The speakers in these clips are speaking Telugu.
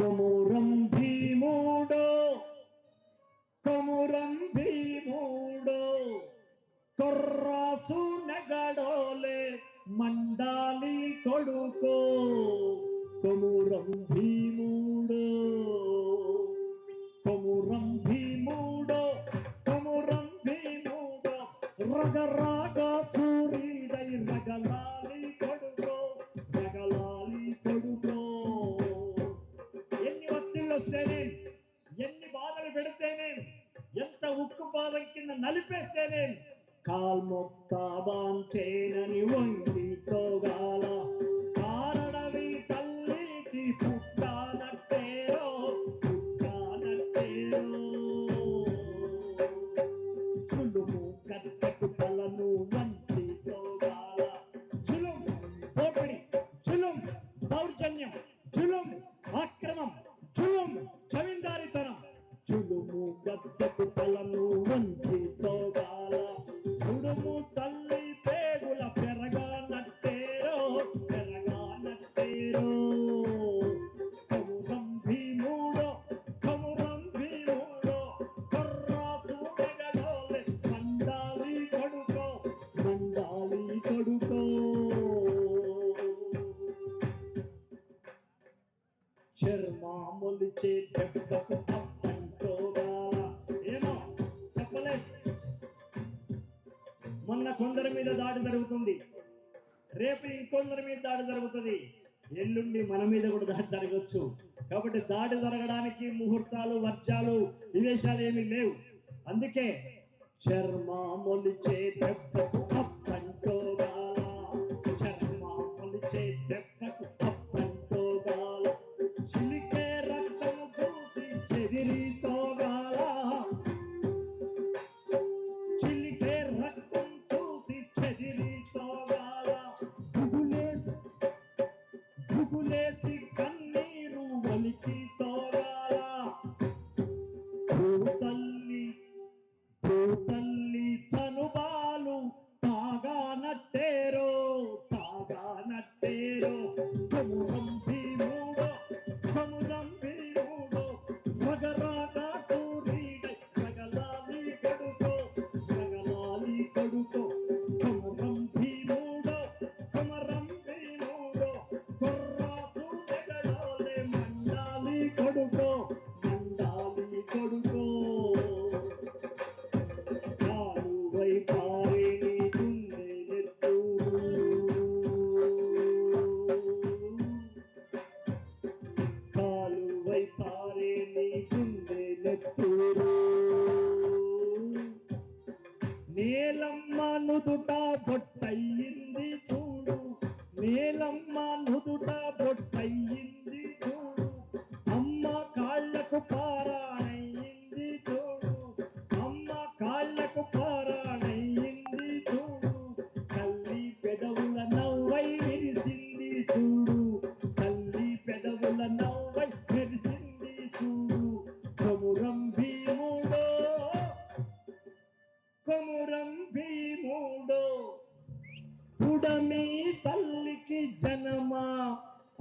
కొమురం భీముడో కొమురం భీముడో కొర్రాసు నగడోలే మండాలి కొడుకో కొమురం భీముడో ఎన్ని వస్తేనే ఎన్ని బాధలు పెడితేనే ఎంత ఉక్కు పాదం కింద నలిపేస్తేనే కాల్మొక్తాబాంచేనని వంగి గద్దకు తలను వంచి తోగాల. చుడుము తల్లి పేగుల పెరగా నట్టేరో పెరగా నట్టేరో. కమురం భీముడో భీముడో కర్రాసు మెగలోలే మండాలి మండాలి కొందరి మీద దాడి జరుగుతుంది. రేపు ఇంకొందరి మీద దాడి జరుగుతుంది. ఎల్లుండి మన మీద కూడా దాడి జరగచ్చు కాబట్టి దాడి జరగడానికి ముహూర్తాలు వర్షాలు వివేశాలు ఏమీ లేవు. అందుకే చర్మాములిచే దెబ్బకు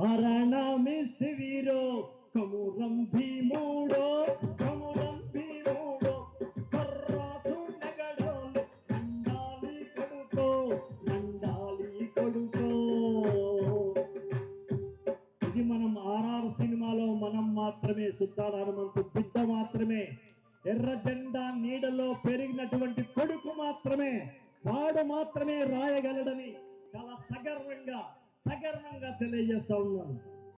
అరణమిసివిరో కమురం భీముడో కమురం భీముడో కర్రాసు నగడోలు నండాలి కొడుకో నండాలి కొడుకో ఇది మనం ఆర్ఆర్ సినిమాలో మనం మాత్రమే సుద్దాల హనుమంతు బిడ్డ మాత్రమే. ఎర్ర జెండా నీడలో పెరిగినటువంటి కొడుకు మాత్రమే. వాడు మాత్రమే రాయగలడని చాలా సగర్వంగా ነገር መንገድ ተለየ ሰው ነው።